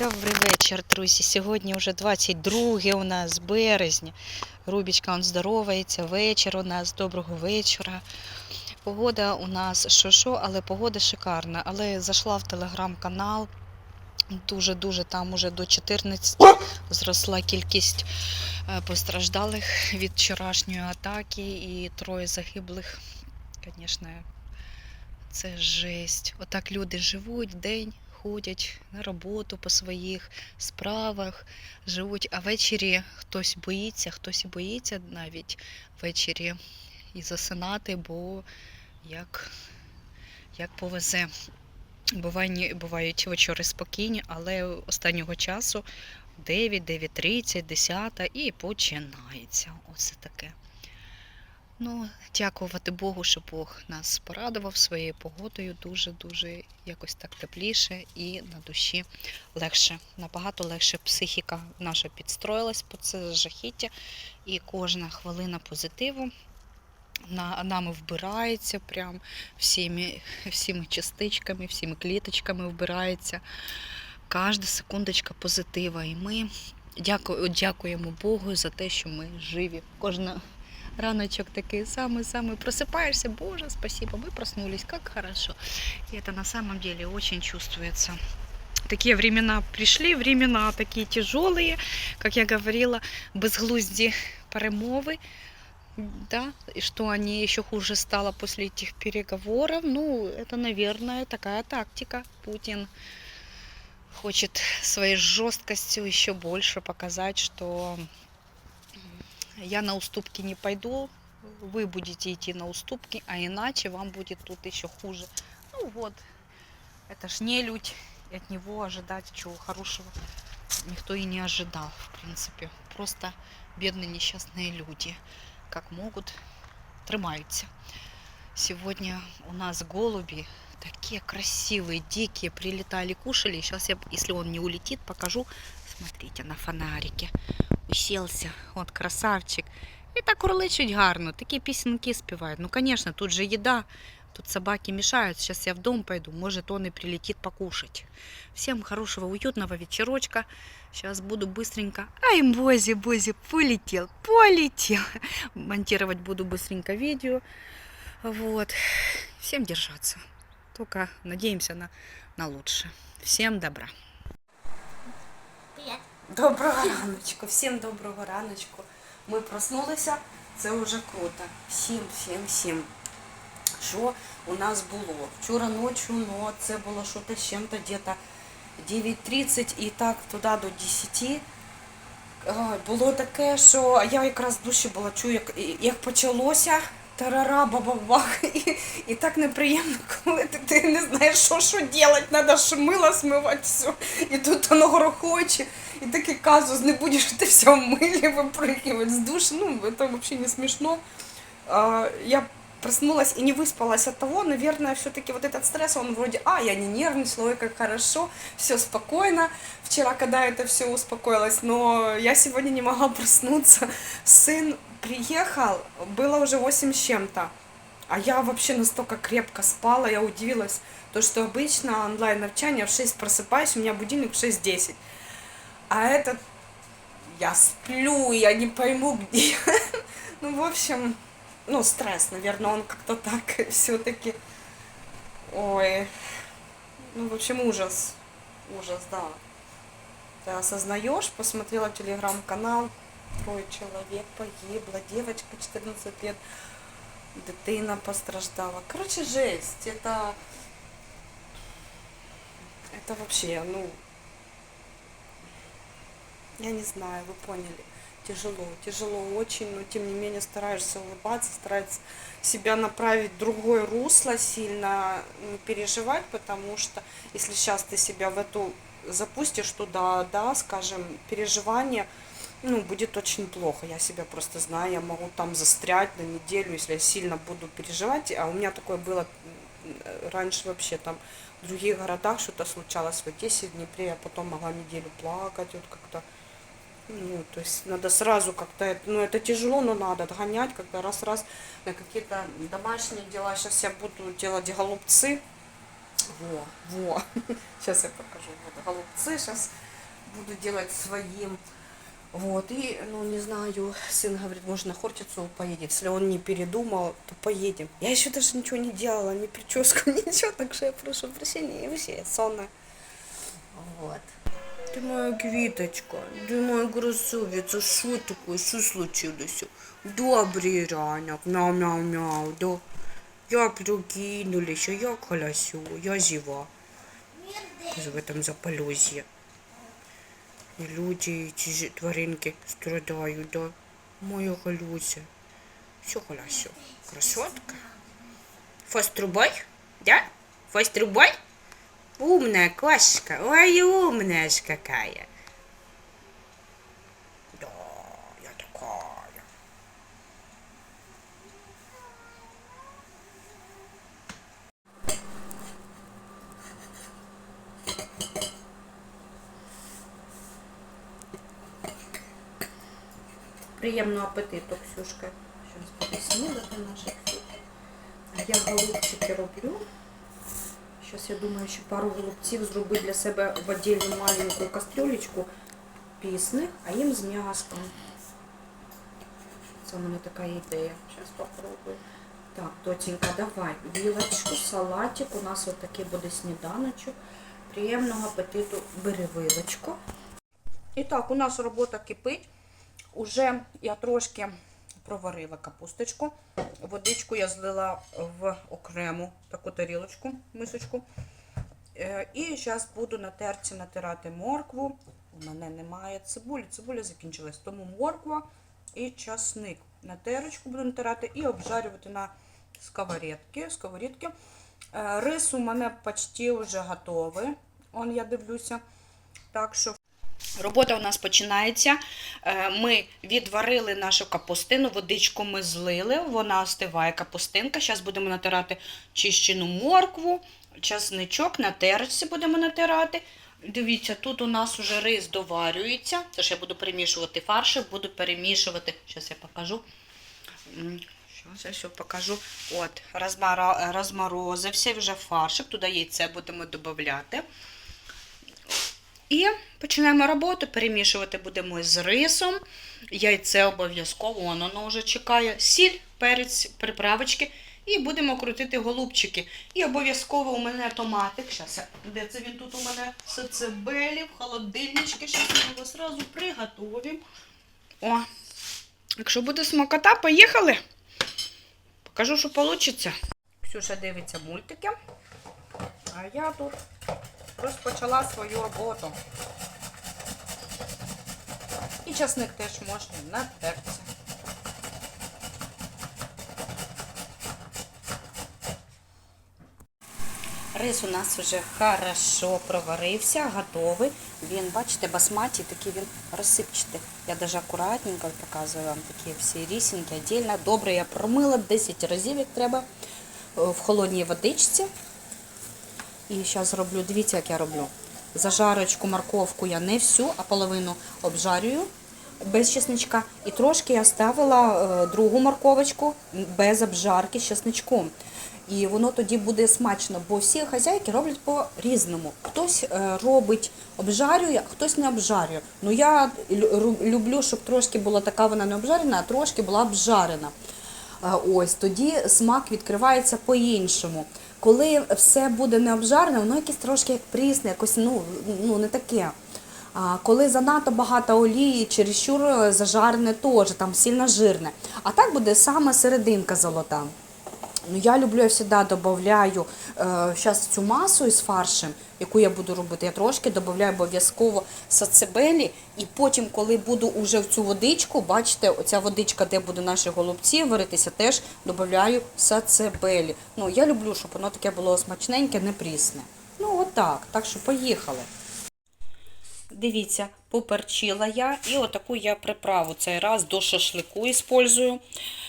Добрий вечір, друзі. Сьогодні вже 22 у нас березня. Рубічка он здоровається. Вечір у нас. Доброго вечора. Погода у нас що-що, але погода шикарна. Але зайшла в телеграм-канал. Дуже-дуже там уже до 14 зросла кількість е, постраждалих від вчорашньої атаки і троє загиблих. Звісно, це жесть. Отак люди живуть день, ходять на роботу по своїх справах, живуть, а ввечері хтось боїться, хтось боїться навіть ввечері і засинати, бо як, як повезе. Бувають вечори спокійні, але останнього часу 9, 9.30, 10 і починається. Оце таке. Ну, дякувати Богу, що Бог нас порадував своєю погодою. Дуже-дуже якось так тепліше і на душі легше. Набагато легше психіка наша підстроїлась по це жахіття, і кожна хвилина позитиву на, нами вбирається прям всіми, всіми частичками, всіми кліточками вбирається. Кожна секундочка позитива. І ми дякуємо Богу за те, що ми живі. Кожна раночок такой самый-самый просыпаешься, боже, спасибо, мы проснулись, как хорошо. И это на самом деле очень чувствуется. Такие времена пришли, времена такие тяжелые, как я говорила, безглузді перемови, да, и что они еще хуже стало после этих переговоров. Ну, это, наверное, такая тактика. Путин хочет своей жесткостью еще больше показать, что я на уступки не пойду, вы будете идти на уступки, а иначе вам будет тут еще хуже. Ну вот, это ж не людь, и от него ожидать чего хорошего никто и не ожидал, в принципе. Просто бедные несчастные люди, как могут, тримаются. Сегодня у нас голуби такие красивые, дикие, прилетали, кушали. Сейчас я, если он не улетит, покажу. Смотрите, на фонарике уселся, от красавчик. І так урличуть гарно, такі пісеньки співають. Ну, звісно, тут же їда, тут собаки мешают. Сейчас я в дом пойду, может он и прилетит покушать. Всем хорошего, уютного вечерочка. Сейчас буду быстренько... Ай, Бози, Бози, полетел, полетел. Монтировать буду быстренько видео. Вот. Всем держаться. Только надеемся на, на лучшее. Всем добра. Доброго раночку, всім доброго раночку. Ми проснулися, це вже круто. Всім, всім, всім. Що у нас було? Вчора ночі, ну це було щось з чим-то где-то 9.30 і так туди до 10. Було таке, що я якраз в душі була, чую, як, як почалося тарара, бабабах, і, і так неприємно, коли ти, ти не знаєш, що що робити, треба мило смивати все. І тут воно грохоче, і такий казус, не будеш ти все в милі випрыгивать з душ. Ну, це взагалі не смішно. А, Я проснулась и не выспалась от того, наверное, все-таки вот этот стресс, он вроде, а, я не нервничала, ой, как хорошо, все спокойно. Вчера, когда это все успокоилось, но я сегодня не могла проснуться. Сын приехал, было уже 8 с чем-то. А я вообще настолько крепко спала, я удивилась, то, что обычно онлайн-навчание в 6 просыпаюсь, у меня будильник в 6.10. А этот, я сплю, я не пойму где. Ну, в общем, ну, стресс, наверное, он как-то так все-таки. Ой. Ну, в общем, ужас. Ужас, да. Ты осознаешь, посмотрела телеграм-канал, трое человек погибло, девочка 14 лет, дитина постраждала. Короче, жесть. Это... Это вообще, ну... Я не знаю, вы поняли. Тяжело, тяжело очень, но тем не менее стараешься улыбаться, стараешься себя направить в другое русло, сильно не переживать, потому что если сейчас ты себя в эту запустишь туда, да, скажем, переживание, ну, будет очень плохо. Я себя просто знаю, я могу там застрять на неделю, если я сильно буду переживать. А у меня такое было м, раньше вообще там в других городах что-то случалось в Одессе, в Днепре, я потом могла неделю плакать, вот как-то. Ну, то есть надо сразу как-то, ну, это тяжело, но надо отгонять, когда раз-раз на какие-то домашние дела. Сейчас я буду делать голубцы. Во, во. Сейчас я покажу. Вот голубцы сейчас буду делать своим. Вот, и, ну, не знаю, сын говорит, может, на Хортицу поедет. Если он не передумал, то поедем. Я еще даже ничего не делала, ни прическу, ничего, так что я прошу прощения, и вообще я сонная. Вот. Ты моя квіточка, ти моя красавиця, що таке, що случилося? Добрий ранок, мяу-мяу-мяу, да. Я прокинулася, я колосю, я жива. В этом заполозье. І люди, ж тваринки страдають, да. Моя Галюся. Все хорошо. Красотка. Фаструбай? Да? Фаструбай? Умная кошка. Ой, умная ж какая. Да, я такая. Приємного апетиту, Ксюшка. Щось буде снідати Ксюшка. А я голубчики роблю. Зараз я думаю, що пару голубців зробити для себе в отдельну маленьку кастрюлечку пісних, а їм з м'яском. Це у мене така ідея. Зараз попробую. Так, Тотенька, давай вілочку, салатик. У нас от буде сніданочок. Приємного апетиту. Бери вилочку. І так, у нас робота кипить. Уже я трошки проварила капусточку. Водичку я злила в окрему таку тарілочку, мисочку. Е, І зараз буду на терці натирати моркву. У мене немає цибулі. Цибуля закінчилась, тому морква і часник. На терочку буду натирати і обжарювати на сковорідки. сковорідки. Е, Рис у мене почти вже готовий. Он я дивлюся. Так що Робота у нас починається. Е, Ми відварили нашу капустину, водичку ми злили, вона остиває капустинка. Зараз будемо натирати чищену моркву, часничок на терочці будемо натирати. Дивіться, тут у нас вже рис доварюється. Це ж я буду перемішувати фарші, буду перемішувати. Зараз я покажу. Зараз я все покажу. От, розморозився вже фаршик, туди яйце будемо додати. І починаємо роботу. Перемішувати будемо з рисом. Яйце обов'язково, воно вже чекає. Сіль, перець, приправочки. І будемо крутити голубчики. І обов'язково у мене томатик. Щас, де це він тут у мене? Сацебелі, в холодильнички. Зараз ми його одразу приготуємо. О, якщо буде смакота, поїхали. Покажу, що вийде. Ксюша дивиться мультики. А я тут розпочала свою роботу. І часник теж можна натерти. Рис у нас вже хорошо проварився, готовий. Він, бачите, басматі, такий він розсипчатий. Я навіть акуратненько показую вам такі всі рісінки, віддільно. Добре, я промила 10 разів, як треба, е, в холодній водичці. І зараз роблю, дивіться, як я роблю. Зажарочку, морковку я не всю, а половину обжарюю без чесничка. І трошки я ставила е, другу морковочку без обжарки з чесничком. І воно тоді буде смачно, бо всі хазяйки роблять по-різному. Хтось е, робить обжарює, а хтось не обжарює. Ну я люблю, щоб трошки була така вона не обжарена, а трошки була обжарена. Е, Ось тоді смак відкривається по-іншому. Коли все буде не обжарене, воно якесь трошки як прісне, якось ну, ну не таке. А коли занадто багато олії, чересчур зажарене теж, там сильно жирне. А так буде саме серединка золота. Ну, я люблю, я завжди додаю зараз цю масу із фаршем, яку я буду робити, я трошки додаю обов'язково сацебелі. І потім, коли буду уже в цю водичку, бачите, оця водичка, де будуть наші голубці варитися, теж додаю сацебелі. Ну, я люблю, щоб воно таке було смачненьке, не прісне. Ну, отак. Так що поїхали. Дивіться, поперчила я і отаку я приправу цей раз до шашлику использую.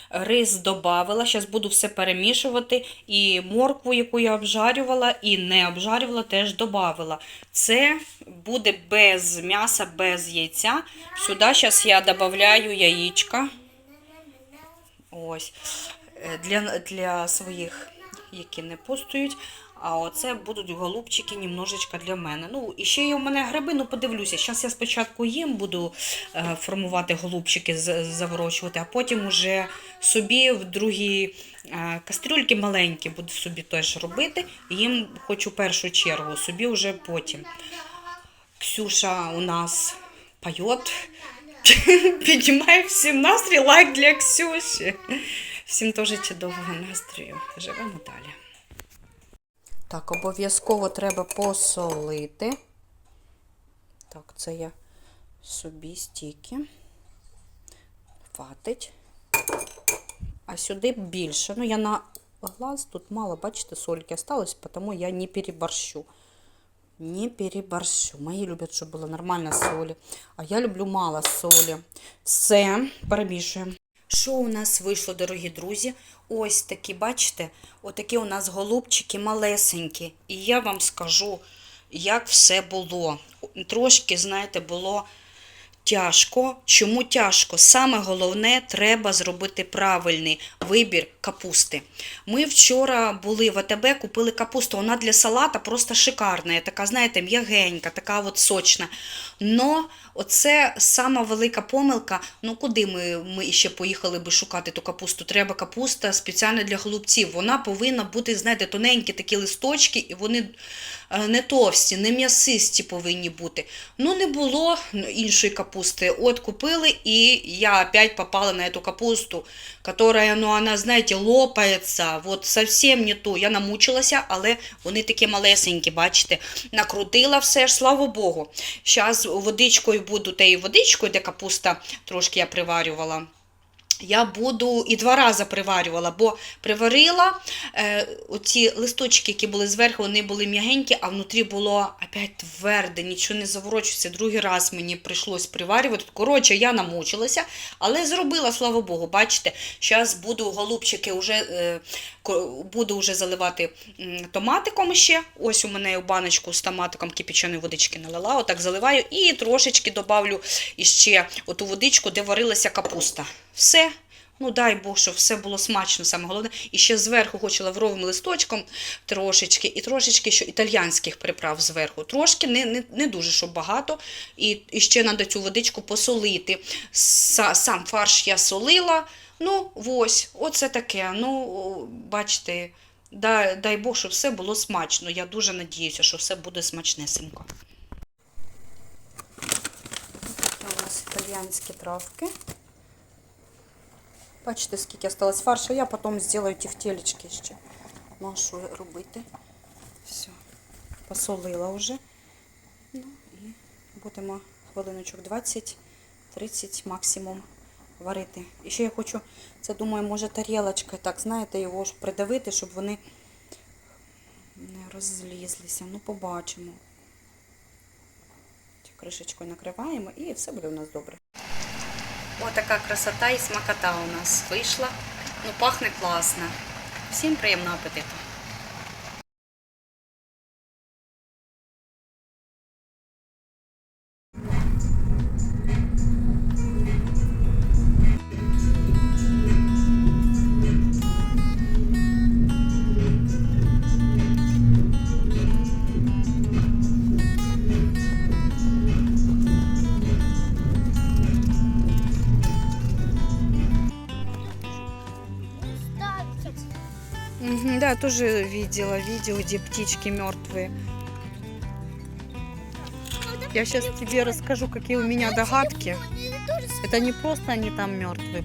Рис додавила, зараз буду все перемішувати. І моркву, яку я обжарювала і не обжарювала, теж додавила. Це буде без м'яса, без яйця. Сюди зараз я додаю яєчка. Ось. Е, Для, для своїх, які не пустують. А оце будуть голубчики немножечко для мене. Ну, і ще є у мене гриби, ну подивлюся. Зараз я спочатку їм буду е, формувати голубчики, заворочувати, а потім уже собі в другі е, кастрюльки маленькі буду собі теж робити. Їм хочу першу чергу, собі вже потім. Ксюша у нас поет. Піднімає всім настрій, лайк для Ксюші. Всім теж чудового настрою. Живемо далі. Так, обов'язково треба посолити. Так, це я собі стільки. Хватить. А сюди більше. Ну, я на глаз тут мало, бачите, сольки осталось, тому я не переборщу. Не переборщу. Мої люблять, щоб було нормально солі. А я люблю мало солі. Все, перемішуємо. Що у нас вийшло, дорогі друзі? Ось такі, бачите, отакі у нас голубчики малесенькі. І я вам скажу, як все було. Трошки, знаєте, було тяжко. Чому тяжко? Саме головне, треба зробити правильний вибір капусти. Ми вчора були в АТБ, купили капусту. Вона для салата просто шикарна. Така, знаєте, м'ягенька, така от сочна. Но оце сама велика помилка. Ну куди ми, ми ще поїхали би шукати ту капусту? Треба капуста спеціально для голубців. Вона повинна бути, знаєте, тоненькі такі листочки, і вони не товсті, не м'ясисті повинні бути. Ну, не було іншої капусти. От купили, і я опять попала на эту капусту, которая, ну, она, знаете, лопается. Вот совсем не ту. Я намучилася, але вони такі малесенькі, бачите. Накрутила все ж, слава Богу. Зараз водичкою буду, тею водичкою, де капуста трошки я приварювала. Я буду і два рази приварювала, бо приварила е, оці листочки, які були зверху, вони були м'ягенькі, а внутрі було опять тверде, нічого не заворочується. Другий раз мені прийшлось приварювати. Коротше, я намучилася, але зробила, слава Богу. Бачите, зараз буду голубчики вже е, буду вже заливати томатиком ще. Ось у мене баночку з томатиком кипяченої водички налила. Отак заливаю і трошечки добавлю іще оту водичку, де варилася капуста. Все. Ну, дай Бог, щоб все було смачно, саме головне. І ще зверху хочу лавровим листочком трошечки, і трошечки що італіянських приправ зверху. Трошки, не, не, не дуже, щоб багато. І, і ще треба цю водичку посолити. Са, сам фарш я солила. Ну, ось, оце таке. Ну, бачите, дай, дай Бог, щоб все було смачно. Я дуже надіюся, що все буде смачнесенько. У нас італіянські травки. Бачите, скільки осталось фаршу, я потім зроблю ті втілечки ще. Ну, а що робити? Все, посолила вже. Ну і будемо хвилиночок 20-30 максимум варити. І ще я хочу, це думаю, може тарілочка, так, знаєте, його ж придавити, щоб вони не розлізлися. Ну, побачимо. Кришечкою накриваємо і все буде у нас добре. Ось така красота і смакота у нас вийшла. Ну, пахне класно. Всім приємного апетиту. Тоже видела видео, где птички мертвые. Я сейчас тебе расскажу, какие у меня догадки. Это не просто они там мертвые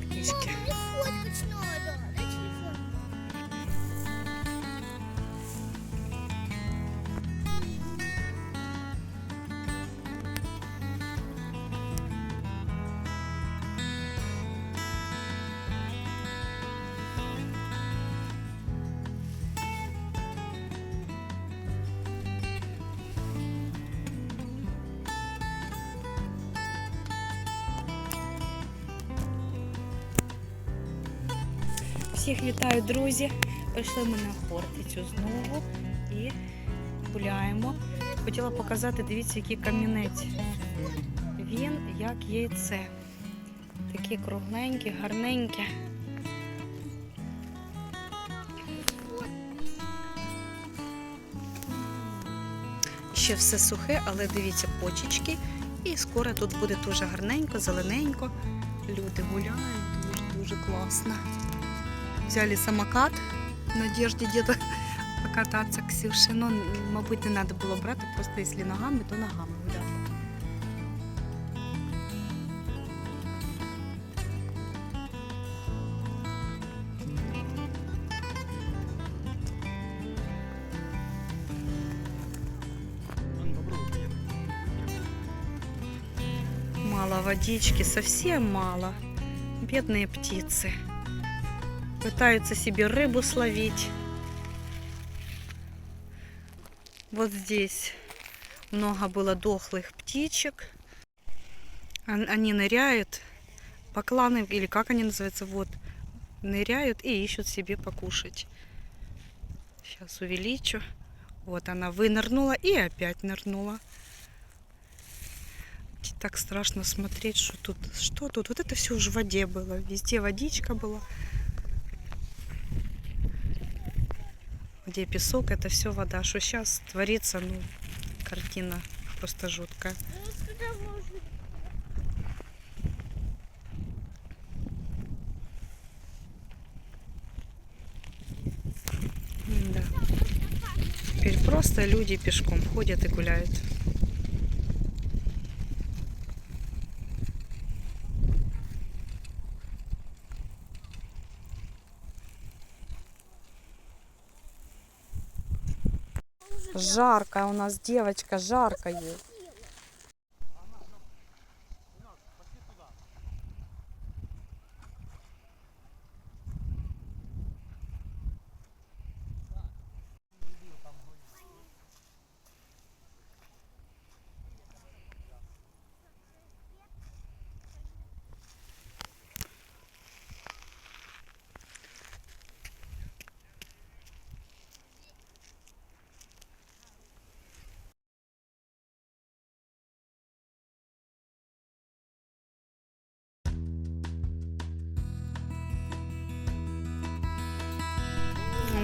Всіх вітаю, друзі. Прийшли ми на Хортицю знову і гуляємо. Хотіла показати, дивіться, який камінець. Він як яйце. Такі кругленькі, гарненькі. Ще все сухе, але дивіться, почечки. І скоро тут буде дуже гарненько, зелененько. Люди гуляють, дуже-дуже класно. Взяли самокат в надежді діда покататися Ксюші. Ну, мабуть, не треба було брати, просто якщо ногами, то ногами гуляти. Мало водички, совсем мало. Бедные птицы. Пытаются себе рыбу словить. Вот здесь много было дохлых птичек. Он- Они ныряют, покланы, или как они называются, вот, ныряют и ищут себе покушать. Сейчас увеличу. Вот она вынырнула и опять нырнула. Так страшно смотреть, что тут, что тут. Вот это все уже в воде было. Везде водичка была. Где песок, это все вода. Что сейчас творится, ну, картина просто жуткая. Да. Теперь просто люди пешком ходят и гуляют. Жарко у нас, девочка, жарко ей.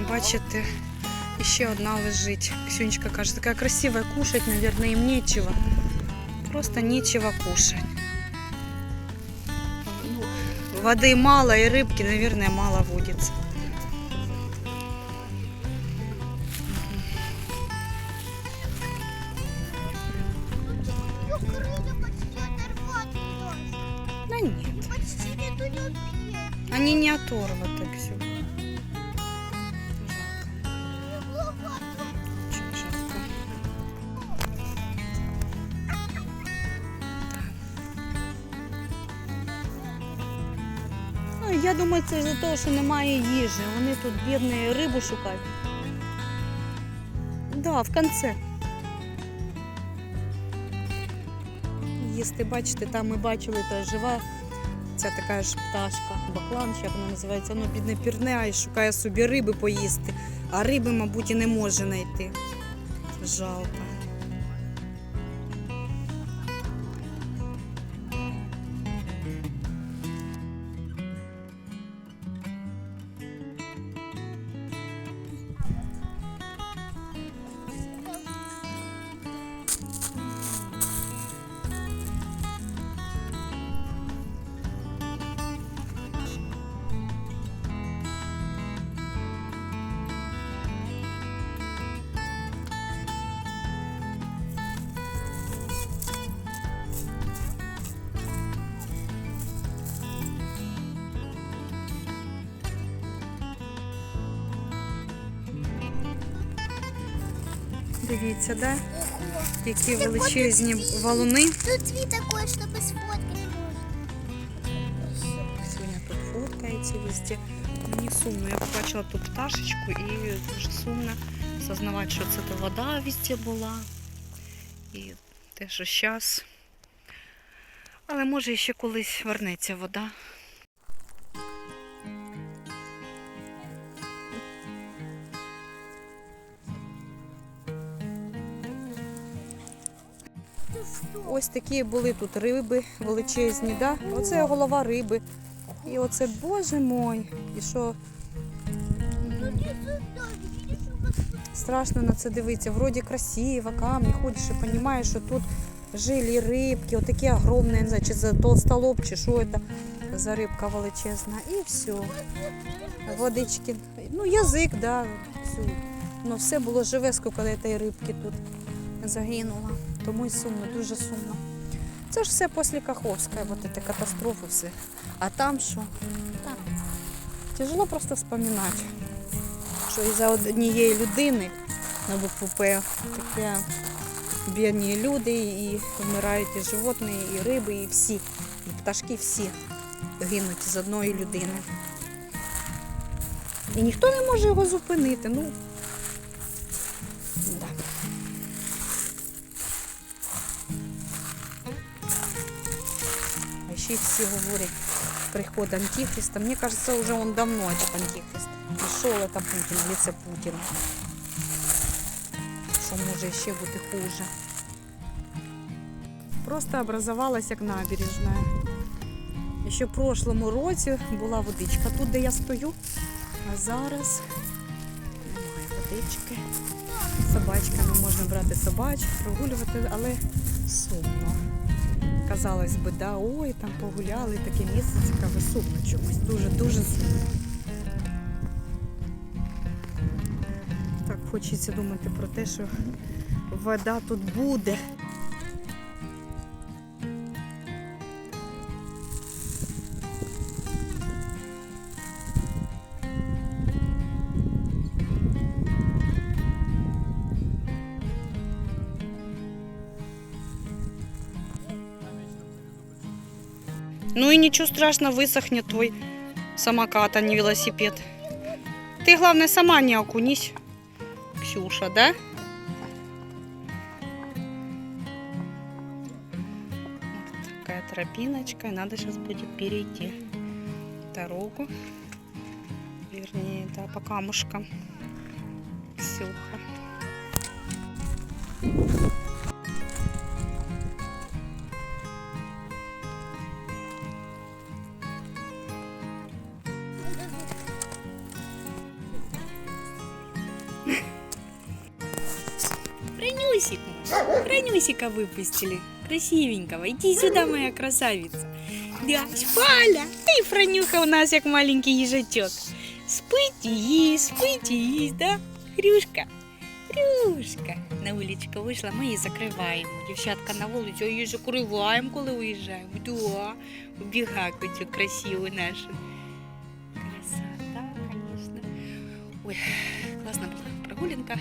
бачите, Еще одна лежить. Ксюнечка каже, такая красивая. кушать, наверное, им нечего. Просто нечего кушать. Ну, воды мало и рыбки, наверное, мало водиться. Да нет. Они не оторваны. Того, що немає їжі. Вони тут бідні рибу шукають. Да, в кінці. Їсти, бачите, там ми бачили, то жива ця така ж пташка, баклан, як вона називається, воно бідне пірне, й шукає собі риби поїсти. А риби, мабуть, і не може знайти. Жалко. Дивіться, да? Ого. які величезні валуни. Тут две такое, чтобы сфоткать можно. Сьогодні тут фоткається везде. Мені сумно. Я побачила ту пташечку і дуже сумно осознавати, що це то вода везде була. І те, що зараз. Але може ще колись вернеться вода. Ось такі були тут риби величезні, да? Оце голова риби. І оце, боже мой, і що страшно на це дивитися. Вроді красиво, камні, ходиш і розумієш, що тут жили рибки, отакі огромні, не знаю, чи за толстолоб, чи що це за рибка величезна. І все. Водички. Ну, язик, да. Ну, все було живе, скільки цієї рибки тут загинуло. Тому й сумно, дуже сумно. Це ж все після Каховської, от ці катастрофи все. А там що? Там. Тяжело просто вспоминати, що із-за однієї людини на БПП таке бідні люди, і вмирають і животні, і риби, і всі, і пташки всі гинуть з одної людини. І ніхто не може його зупинити. Ну, Й всі говорять, приход Антихриста. Мне кажется, уже он давно этот Антихрист. Пришел это Путин, в лице Путина. Що може ще бути хуже. Просто образовалась як набережна. Ще в прошлому році була водичка тут, де я стою, а зараз немає водички. Собачками можна брати собачок, прогулювати, але сумно. Казалось би, да, ой, там погуляли, таке місце цікаве, сумно чомусь. Дуже-дуже сумно. Так хочеться думати про те, що вода тут буде. Ну и ничего страшного, высохнет твой самокат, а не велосипед. Ты, главное, сама не окунись, Ксюша, да? Вот такая тропиночка, и надо сейчас будет перейти дорогу. Вернее, да, по камушкам. Ксюха. мой. Франюсика выпустили. Красивенького. Иди сюда, моя красавица. Да, Шпаля. Эй, Франюха у нас як маленький їжачок. Спить і їсть, спить і їсть, да? Хрюшка. Хрюшка. На вуличку вийшла, ми її закриваємо. Дівчатка на вулицю, а її закриваємо, коли уїжджаємо. Да. Убігай цю красиву нашу. Красота, конечно. Ой, класна була прогулянка.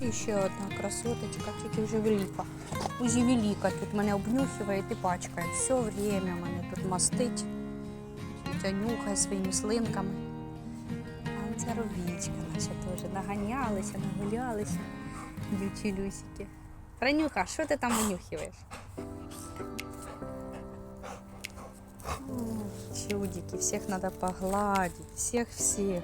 І ще одна красоточка, тільки вже велика. Уже велика, тут мене обнюхиває і пачкає. Все время мене тут мастить, тя нюхає своїми слинками. А це робічка наша теж. Наганялися, нагулялися. Дівчилюсики. Ранюха, що ти там унюхиваєш? Чудики, всех надо погладить, всех-всех.